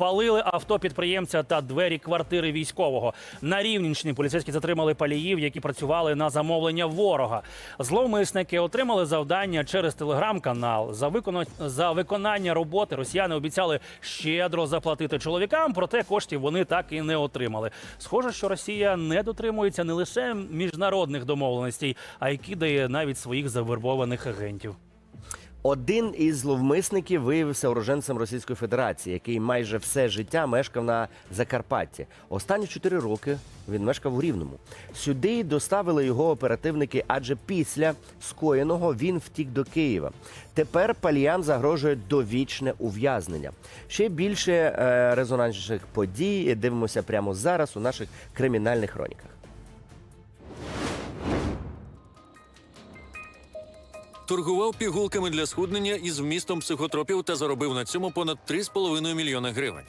спалили авто підприємця та двері квартири військового. На Рівненщині поліцейські затримали паліїв, які працювали на замовлення ворога. Зловмисники отримали завдання через телеграм-канал. За виконання за виконання роботи росіяни обіцяли щедро заплатити чоловікам, проте коштів вони так і не отримали. Схоже, що Росія не дотримується не лише міжнародних домовленостей, а й кидає навіть своїх завербованих агентів. Один із зловмисників виявився уроженцем Російської Федерації, який майже все життя мешкав на Закарпатті. Останні чотири роки він мешкав у Рівному. Сюди доставили його оперативники, адже після скоєного він втік до Києва. Тепер паліям загрожує довічне ув'язнення. Ще більше е, резонансних подій дивимося прямо зараз у наших кримінальних хроніках. Торгував пігулками для схуднення із вмістом психотропів та заробив на цьому понад 3,5 мільйона гривень.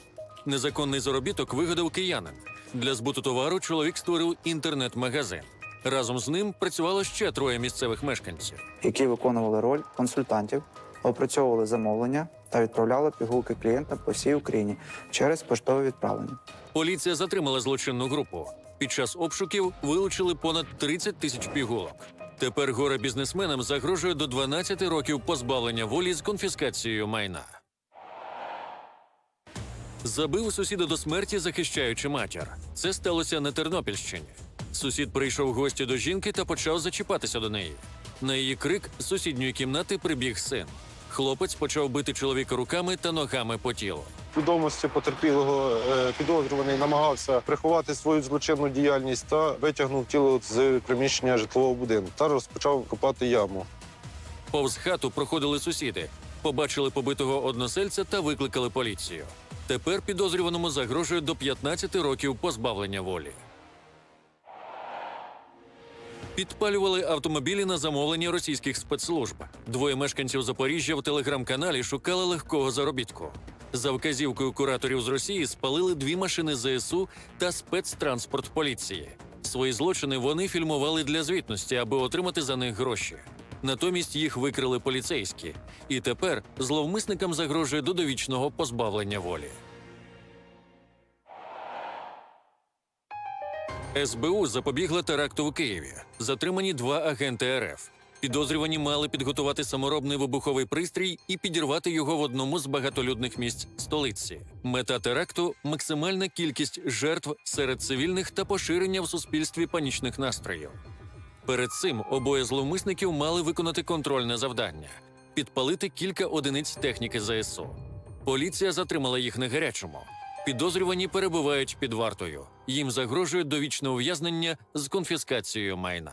Незаконний заробіток вигадав киянин. Для збуту товару чоловік створив інтернет-магазин. Разом з ним працювало ще троє місцевих мешканців. які виконували роль консультантів, опрацьовували замовлення та відправляли пігулки клієнтам по всій Україні через поштове відправлення. Поліція затримала злочинну групу. Під час обшуків вилучили понад 30 тисяч пігулок. Тепер горе бізнесменам загрожує до 12 років позбавлення волі з конфіскацією майна. Забив сусіда до смерті, захищаючи матір. Це сталося на Тернопільщині. Сусід прийшов гості до жінки та почав зачіпатися до неї. На її крик з сусідньої кімнати прибіг син. Хлопець почав бити чоловіка руками та ногами по тілу. Відомості потерпілого е, підозрюваний намагався приховати свою злочинну діяльність та витягнув тіло з приміщення житлового будинку та розпочав копати яму. Повз хату проходили сусіди, побачили побитого односельця та викликали поліцію. Тепер підозрюваному загрожує до 15 років позбавлення волі. Підпалювали автомобілі на замовлення російських спецслужб. Двоє мешканців Запоріжжя в телеграм-каналі шукали легкого заробітку. За вказівкою кураторів з Росії спалили дві машини ЗСУ та спецтранспорт поліції. Свої злочини вони фільмували для звітності, аби отримати за них гроші. Натомість їх викрили поліцейські, і тепер зловмисникам загрожує до довічного позбавлення волі. СБУ запобігла теракту в Києві. Затримані два агенти РФ. Підозрювані мали підготувати саморобний вибуховий пристрій і підірвати його в одному з багатолюдних місць столиці. Мета теракту максимальна кількість жертв серед цивільних та поширення в суспільстві панічних настроїв. Перед цим обоє зловмисників мали виконати контрольне завдання підпалити кілька одиниць техніки ЗСУ. Поліція затримала їх на гарячому. Підозрювані перебувають під вартою. Їм загрожує довічне ув'язнення з конфіскацією майна.